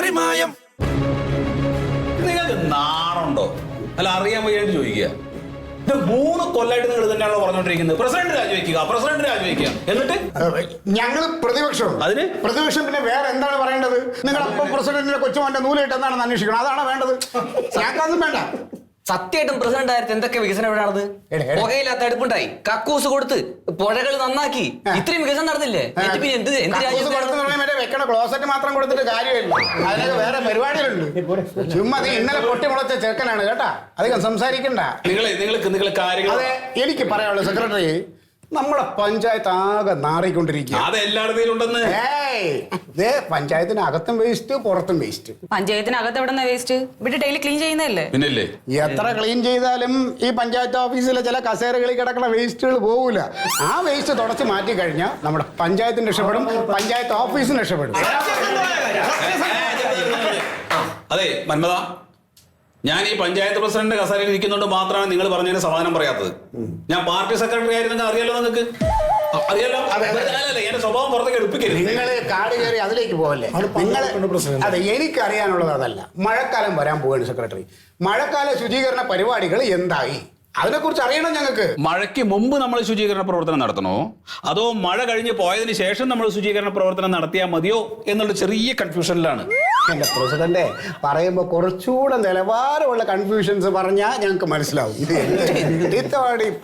പാറിമായം നിങ്ങൾക്ക് നാണുണ്ടോ? അല്ല അറിയാൻ വയ്യാണ്ട് ചോദിക്കുക. ഇത് മൂന്ന് കൊല്ലായിട്ട് നിങ്ങൾ തന്നെയാണോ പറഞ്ഞോണ്ടിരിക്കുന്നത് പ്രസിഡന്റ് രാജിവെക്കുക പ്രസിഡന്റ് രാജിവെക്കുക. എന്നിട്ട്? ഞങ്ങൾ പ്രതിപക്ഷം. അതിന്? പ്രതിപക്ഷം പിന്നെ വേറെ എന്താണ് പറയേണ്ടത്? നിങ്ങൾ അപ്പം പ്രസിഡന്റിന്റെ കൊച്ചുമാന്റെ നൂലിട്ട് എന്താണെന്ന് അന്വേഷിക്കണം? അതാണ് വേണ്ടത്? ഞങ്ങൾക്കൊന്നും വേണ്ട. സത്യമായിട്ടും പ്രസിഡന്റ് ആയിട്ട് എന്തൊക്കെ വികസനം ഇവിടെ നടന്നത് എടെ, എടെ. പുകയില്ലാത്ത അടുപ്പുണ്ടായി കക്കൂസ് കൊടുത്ത് പുഴകൾ നന്നാക്കി. ഇത്രയും വികസനം നടന്നില്ലേ? പിന്നെ എന്ത് എന്ത് രാജ്യത്ത് ക്ലോസറ്റ് മാത്രം കൊടുത്തിട്ട് കാര്യമില്ല. അതിനൊക്കെ വേറെ പരിപാടികളുണ്ട്. ചുമ്മാ നീ ഇന്നലെ പൊട്ടി മുളച്ച ചെറുക്കനാണ് കേട്ടാ. അധികം സംസാരിക്കണ്ട. നിങ്ങൾ നിങ്ങൾ നിങ്ങൾ കാര്യങ്ങൾ അതെ എനിക്ക് പറയാനുള്ളത് സെക്രട്ടറി നമ്മളെ പഞ്ചായത്ത് ആകെ നാറിക്കൊണ്ടിരിക്കുക. അത് എല്ലായിടത്തും ഉണ്ടെന്ന് ഏയ് ദേ പഞ്ചായത്തിന് അകത്തും വേസ്റ്റ് പുറത്തും വേസ്റ്റ്. പഞ്ചായത്തിനകത്ത് എവിടെ വേസ്റ്റ്? ഇവിടെ ഡെയിലി ക്ലീൻ ചെയ്യുന്നതല്ലേ? പിന്നല്ലേ? എത്ര ക്ലീൻ ചെയ്താലും ഈ പഞ്ചായത്ത് ഓഫീസിലെ ചില കസേരകളിൽ കിടക്കുന്ന വേസ്റ്റുകൾ പോകൂല ആ വേസ്റ്റ് തുടച്ച് മാറ്റി കഴിഞ്ഞാൽ നമ്മുടെ പഞ്ചായത്തിന് രക്ഷപ്പെടും പഞ്ചായത്ത് ഓഫീസിന് രക്ഷപ്പെടും. അതെ മന്മത. ഞാൻ ഈ പഞ്ചായത്ത് പ്രസിഡന്റ് കസേരയിൽ ഇരിക്കുന്നതുകൊണ്ട് മാത്രമാണ് നിങ്ങൾ പറഞ്ഞതിന് സമാധാനം പറയാത്തത്. ഞാൻ പാർട്ടി സെക്രട്ടറി ആയിരുന്നെങ്കിൽ അറിയാലോ നിങ്ങൾക്ക്? അറിയാലോ? എന്റെ സ്വഭാവം പുറത്തേക്ക് എടുപ്പിക്കരുത്. നിങ്ങൾ കാട് കയറി അതിലേക്ക് പോകല്ലേ നിങ്ങൾ അതെ എനിക്ക് അറിയാനുള്ളത് അതല്ല. മഴക്കാലം വരാൻ പോവാണ് സെക്രട്ടറി. മഴക്കാല ശുചീകരണ പരിപാടികൾ എന്തായി? അതിനെക്കുറിച്ച് അറിയണം ഞങ്ങൾക്ക്. മഴയ്ക്ക് മുമ്പ് നമ്മൾ ശുചീകരണ പ്രവർത്തനം നടത്തണോ? അതോ മഴ കഴിഞ്ഞ് പോയതിന് ശേഷം നമ്മൾ ശുചീകരണ പ്രവർത്തനം നടത്തിയാൽ മതിയോ? എന്നുള്ള ചെറിയ കൺഫ്യൂഷനിലാണ് എന്റെ പ്രസിഡന്റ് പറയുമ്പോ കുറച്ചുകൂടെ നിലവാരമുള്ള കൺഫ്യൂഷൻസ് പറഞ്ഞാൽ ഞങ്ങൾക്ക് മനസ്സിലാവും. ഇത്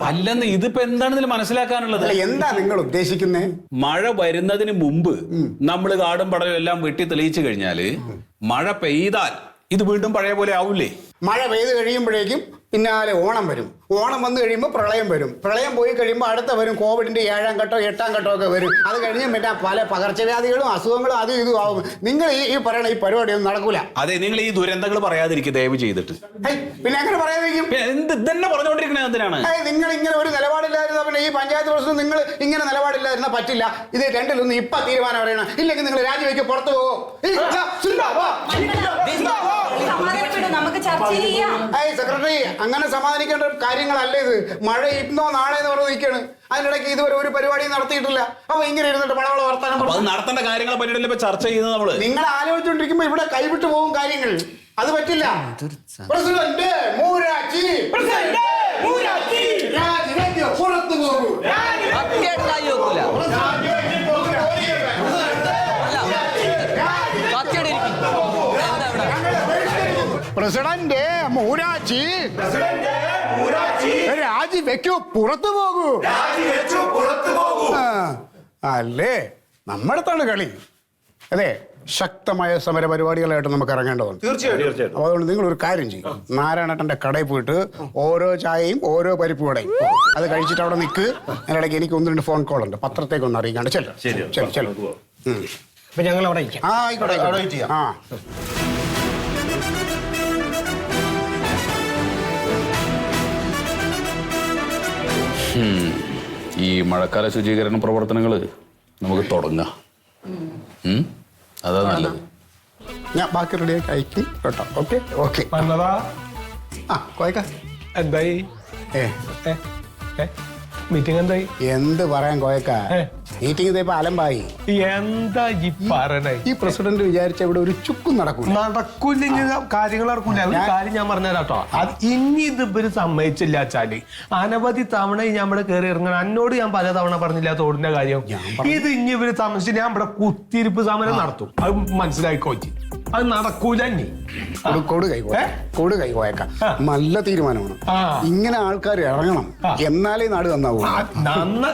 അല്ലെന്ന് ഇതിപ്പോ എന്താണെന്ന് മനസ്സിലാക്കാനുള്ളത്? എന്താ നിങ്ങൾ ഉദ്ദേശിക്കുന്നത് മഴ വരുന്നതിന് മുമ്പ് നമ്മൾ കാടും പടലും എല്ലാം വെട്ടി തെളിയിച്ചു കഴിഞ്ഞാൽ മഴ പെയ്താൽ ഇത് വീണ്ടും പഴയ പോലെ ആവൂലേ? മഴ പെയ്ത് കഴിയുമ്പോഴേക്കും പിന്നാലെ ഓണം വരും. ഓണം വന്നു കഴിയുമ്പോൾ പ്രളയം വരും. പ്രളയം പോയി കഴിയുമ്പോൾ അടുത്ത വരും. കോവിഡിന്റെ ഏഴാം ഘട്ടം എട്ടാം ഘട്ടം ഒക്കെ വരും. അത് കഴിഞ്ഞ് പിന്നെ പല പകർച്ചവ്യാധികളും അസുഖങ്ങളും അതും ഇതും ആവും. നിങ്ങൾ ഈ ഈ പറയണ ഈ പരിപാടിയൊന്നും നടക്കൂല. അതെ നിങ്ങൾ ഈ ദുരന്തങ്ങൾ പറയാതിരിക്കുക ദയവ് ചെയ്തിട്ട്. പിന്നെ അങ്ങനെ പറയാതിരിക്കും എന്ത് ഇതന്നെ പറഞ്ഞുകൊണ്ടിരിക്കുന്നത് എന്തിനാണ്? നിങ്ങൾ ഇങ്ങനെ ഒരു നിലപാടില്ലായിരുന്ന? പിന്നെ ഈ പഞ്ചായത്ത് പ്രസിഡന്റ് നിങ്ങൾ ഇങ്ങനെ നിലപാടില്ലായിരുന്ന പറ്റില്ല. ഇത് രണ്ടിലൊന്നും ഇപ്പൊ തീരുമാനം പറയണം ഇല്ലെങ്കിൽ നിങ്ങൾ രാജിവെക്ക് പുറത്തു പോകോ നമുക്ക് ചർച്ച ചെയ്യാം. ഏയ് സെക്രട്ടറി അങ്ങനെ സമാധാനിക്കേണ്ട കാര്യങ്ങളല്ല ഇത്? മഴ ഇന്നോ നാളെ എന്ന് പറഞ്ഞ് നിൽക്കാണ്. അതിനിടയ്ക്ക് ഇതുവരെ ഒരു പരിപാടിയും നടത്തിയിട്ടില്ല. അപ്പൊ ഇങ്ങനെ ഇരുന്നിട്ട് മഴവള വർത്താനം അപ്പൊ അത് പറഞ്ഞു നടത്തേണ്ട കാര്യങ്ങളെ പറ്റിയിട്ടല്ലേ ഇപ്പൊ ചർച്ച ചെയ്യുന്നത് നമ്മൾ? നിങ്ങൾ ആലോചിച്ചുകൊണ്ടിരിക്കുമ്പോ ഇവിടെ കൈവിട്ടു പോകും കാര്യങ്ങൾ. അത് പറ്റില്ല. പ്രസിഡന്റ് മൂരാച്ചി. രാജിവെക്ക് പുറത്തു പോകൂ. പ്രസിഡന്റ് മൂരാച്ചി. രാജിവെക്കൂ പുറത്തു പോകൂ. അല്ലേ? നമ്മടത്താണ് കളി. അതെ ശക്തമായ സമര പരിപാടികളായിട്ട് നമുക്ക് ഇറങ്ങേണ്ടതുണ്ട്. തീർച്ചയായിട്ടും. അപ്പോൾ അതുകൊണ്ട് നിങ്ങൾ ഒരു കാര്യം ചെയ്യും. നാരായണേട്ടന്റെ കടയിൽ പോയിട്ട് ഓരോ ചായയും ഓരോ പരിപ്പ് വടയും അത് കഴിച്ചിട്ട് അവിടെ നിൽക്ക് അതിനിടയ്ക്ക് എനിക്ക് ഒന്ന് രണ്ട് ഫോൺ കോൾ ഉണ്ട്. പത്രത്തേക്ക് ഒന്ന് അറിയിക്കാണ്ട് ചെല്ലോ. ചെല്ലോ ചെല്ലോ. അപ്പൊ ഞങ്ങൾ അവിടെ ആ ആയിക്കോട്ടെ. ആ. ഈ മഴക്കാല ശുചീകരണ പ്രവർത്തനങ്ങൾ നമുക്ക് തുടങ്ങാം. ഉം? അതാ നല്ലത്. ഞാൻ ബാക്കി റെഡിയാക്കി അയക്കും കേട്ടോ. ഓക്കെ? ഓക്കെ. വന്നതാ. ആ കോയക്ക. എന്തായി? ഏ. ഏ ഏ. മീറ്റിംഗ് എന്തായി? എന്ത് പറയാൻ കോയക്ക. മീറ്റിംഗ് അലമ്പായി. എന്താ ഈ പറയണേ? ഈ പ്രസിഡന്റ് വിചാരിച്ച ഇവിടെ ഒരു ചുക്കും നടക്കൂല. നടക്കൂല്ലെങ്കിൽ കാര്യങ്ങൾ നടക്കൂല. ഒരു കാര്യം ഞാൻ പറഞ്ഞുതരാം കേട്ടോ അത് ഇനി ഇത് ഇവർ സമ്മതിച്ചില്ല വെച്ചാൽ അനവധി തവണ ഈ ഞാൻ ഇവിടെ കയറി ഇറങ്ങണം. എന്നോട് ഞാൻ പല തവണ പറഞ്ഞില്ല തോടിന്റെ കാര്യം. ഇത് ഇനി ഇവർ താമസിച്ച് ഞാൻ ഇവിടെ കുത്തിരിപ്പ് സമരം നടത്തും. അത് മനസ്സിലായിക്കോച്ചി അത് നടക്കൂല കൊടു- കൈ കൊടു കൈ കോയക്ക. നല്ല തീരുമാനമാണ്. ഇങ്ങനെ ആൾക്കാർ ഇറങ്ങണം. എന്നാലേ നാട് നന്നാവൂ.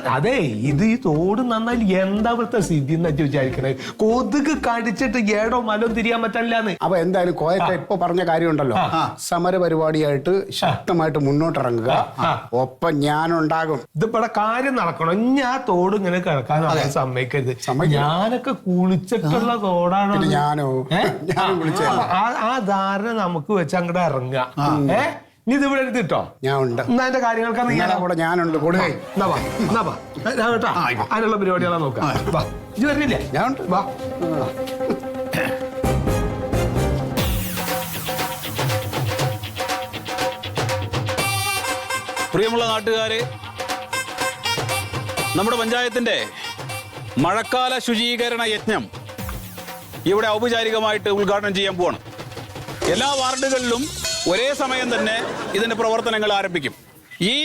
അതെ ഇത് ഈ തോട് നന്നാൽ എന്താ ഇവിടുത്തെ സ്ഥിതി എന്ന് വിചാരിക്കണേ? കൊതുക് കടിച്ചിട്ട് ഏടോ മലോ തിരിയാൻ പറ്റില്ലാന്ന് അപ്പൊ എന്തായാലും കോയക്ക ഇപ്പൊ പറഞ്ഞ കാര്യമുണ്ടല്ലോ. ഉണ്ടല്ലോ സമര പരിപാടിയായിട്ട് ശക്തമായിട്ട് മുന്നോട്ടിറങ്ങുക. ഒപ്പം ഞാനുണ്ടാകും. ഇതിപ്പോ കാര്യം നടക്കണം. ഇനി ആ തോട് ഇങ്ങനെ കിടക്കാൻ സമ്മതിക്കരുത്. ഞാനൊക്കെ കുളിച്ചിട്ടുള്ള തോടാണ് ഞാനോ? ഞാനും. ആ, ധാരണ നമുക്ക് വെച്ച് അങ്ങോട്ട് ഇറങ്ങുക. ഏ? നീ ഇത് ഇവിടെ എടുത്തിട്ടോ ഞാൻ ഉണ്ട്. എന്നാ അതിന്റെ കാര്യങ്ങൾക്ക് നിങ്ങളെ കൂടെ ഞാനുണ്ട്. കൊടുക്കേ എന്നാ വാ എന്നാ വാ. ഞാൻ കേട്ടോ. അതിനുള്ള പരിപാടികളാ നോക്കാം. വാ. ഇത് വരുന്നില്ലേ? ഞാൻ ഉണ്ട്. വാ. പ്രിയമുള്ള നാട്ടുകാരെ നമ്മുടെ പഞ്ചായത്തിന്റെ മഴക്കാല ശുചീകരണ യജ്ഞം ഇവിടെ ഔപചാരികമായിട്ട് ഉദ്ഘാടനം ചെയ്യാൻ പോകണം എല്ലാ വാർഡുകളിലും ഒരേ സമയം തന്നെ ഇതിന്റെ പ്രവർത്തനങ്ങൾ ആരംഭിക്കും. ഈ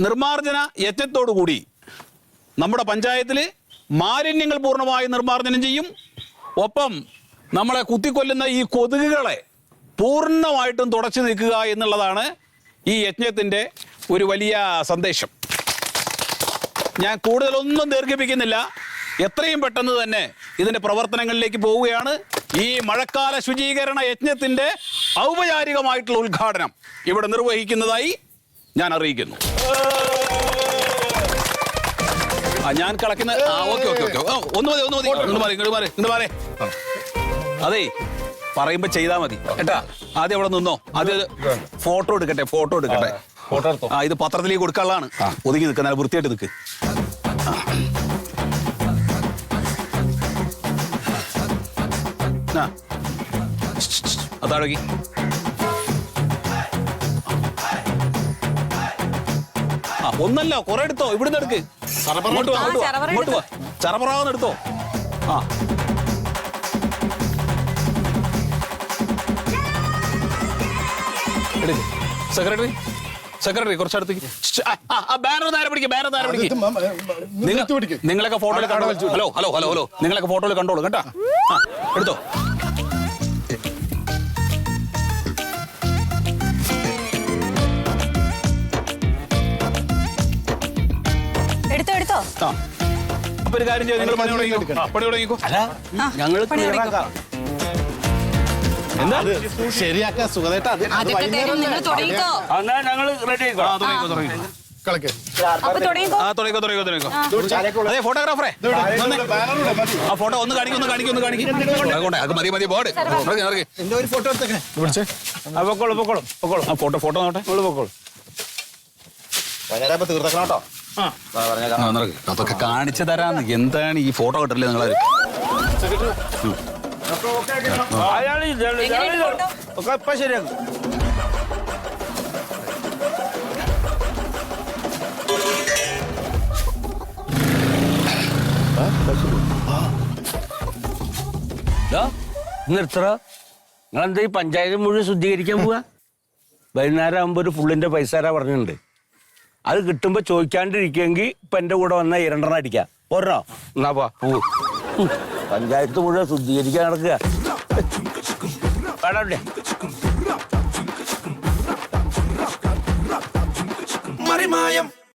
നിർമ്മാർജന യജ്ഞത്തോടുകൂടി നമ്മുടെ പഞ്ചായത്തിൽ മാലിന്യങ്ങൾ പൂർണമായി നിർമ്മാർജനം ചെയ്യും. ഒപ്പം നമ്മളെ കുത്തിക്കൊല്ലുന്ന ഈ കൊതുകുകളെ പൂർണമായിട്ടും തുടച്ചു നിൽക്കുക എന്നുള്ളതാണ് ഈ യജ്ഞത്തിന്റെ ഒരു വലിയ സന്ദേശം. ഞാൻ കൂടുതലൊന്നും ദീർഘിപ്പിക്കുന്നില്ല. എത്രയും പെട്ടെന്ന് തന്നെ ഇതിന്റെ പ്രവർത്തനങ്ങളിലേക്ക് പോവുകയാണ് ഈ മഴക്കാല ശുചീകരണ യജ്ഞത്തിന്റെ ഔപചാരികമായിട്ടുള്ള ഉദ്ഘാടനം ഇവിടെ നിർവഹിക്കുന്നതായി ഞാൻ അറിയിക്കുന്നു. ആ ഞാൻ കളക്കുന്ന ആ ഓക്കെ ഓക്കെ ഓക്കെ. ഒന്ന് മതി ഒന്ന് മതി. ഇങ്ങോട്ട് മാറി ഇങ്ങോട്ട് മാറി ഇങ്ങോട്ട് മാറി. അതേ പറയുമ്പോ ചെയ്താ മതി. കേട്ടാ? ആദ്യം അവിടെ നിന്നോ? ആദ്യം ഫോട്ടോ എടുക്കട്ടെ ഫോട്ടോ എടുക്കട്ടെ. ഫോട്ടോ ആ ഇത് പത്രത്തിലേക്ക് കൊടുക്കാനുള്ളതാണ്. ഒതുങ്ങി നിൽക്കുക നല്ല വൃത്തിയായിട്ട് നിൽക്ക് അതാഴകി ആ ഒന്നല്ല കുറെ എടുത്തോ ഇവിടുന്ന് എടുക്ക്. അങ്ങോട്ട് വാ, അങ്ങോട്ട് വാ, ചറപറ അങ്ങോട്ട് വാ. ചറപറാന്ന് എടുത്തോ. ആ. എടുക്ക്. Secretary secretary കുറച്ചടുത്തേക്ക്. ബാനർ നേരെ പിടിക്കുക ബാനർ നേരെ പിടിക്കുക നിങ്ങൾ നിങ്ങളൊക്കെ ഫോട്ടോയിൽ കണ്ടോ ഹലോ ഹലോ ഹലോ ഹലോ. നിങ്ങളൊക്കെ ഫോട്ടോയിൽ കണ്ടോളൂ കേട്ടാ? ആ, എടുത്തോ. ആ. അപ്പൊ ഒരു കാര്യം ചെയ്യും നിങ്ങൾ പണി തുടങ്ങിക്കോ. ആ, പണി തുടങ്ങിക്കോ. ഞങ്ങൾ പണി തുടങ്ങിക്കോ. എന്താ? ശരിയാക്കാൻ സുഖമായിട്ട് അത് അതൊക്കെ തരും നിങ്ങൾ തുടങ്ങിക്കോ. എന്നാ ഞങ്ങൾ റെഡി ആ തുടങ്ങിക്കോ തുടങ്ങിക്കോ. കളിക്ക്. അപ്പൊ തുടങ്ങിക്കോ. ആ തുടങ്ങിക്കോ തുടങ്ങിക്കോ തുടങ്ങിക്കോ. അതെ ഫോട്ടോഗ്രാഫറെ. ആ ഫോട്ടോ ഒന്ന് കാണിക്കും ഒന്ന് കാണിക്കും ഒന്ന് കാണിക്കും. അതുകൊണ്ട് അത് മതി മതി ബോർഡ് ഇറങ്ങി ഇറങ്ങി. എന്റെ ഒരു ഫോട്ടോ എടുത്തേക്കണേ. വിളിച്ചേ. പൊക്കോളൂ പൊക്കോളൂ പൊക്കോളൂ. ആ ഫോട്ടോ ഫോട്ടോ നോട്ടെ പൊക്കോളൂ. വൈകുന്നേരം തീർത്തേക്കണം കേട്ടോ. ആ. അതൊക്കെ കാണിച്ചു തരാന്ന്. എന്താണ് ഈ ഫോട്ടോ കിട്ടില്ലേ നിങ്ങളെ? അയാൾ ശരിയാക്കും. നിർത്തറ നിങ്ങളെന്താ ഈ പഞ്ചായത്ത് മുഴുവൻ ശുദ്ധീകരിക്കാൻ പോവാ? വൈകുന്നേരം ആകുമ്പോ ഒരു ഫുള്ളിന്റെ പൈസ തരാ പറഞ്ഞിട്ടുണ്ട്? അത് കിട്ടുമ്പോ ചോദിക്കാണ്ടിരിക്കുമെങ്കിൽ ഇപ്പൊ എന്റെ കൂടെ വന്ന ഇരണ്ടെണ്ണം അടിക്കാം. ഒരെണ്ണോ എന്നാ പോ പോ. പഞ്ചായത്ത് മുഴുവൻ ശുദ്ധീകരിക്കാൻ നടക്കുക. മറിമായം.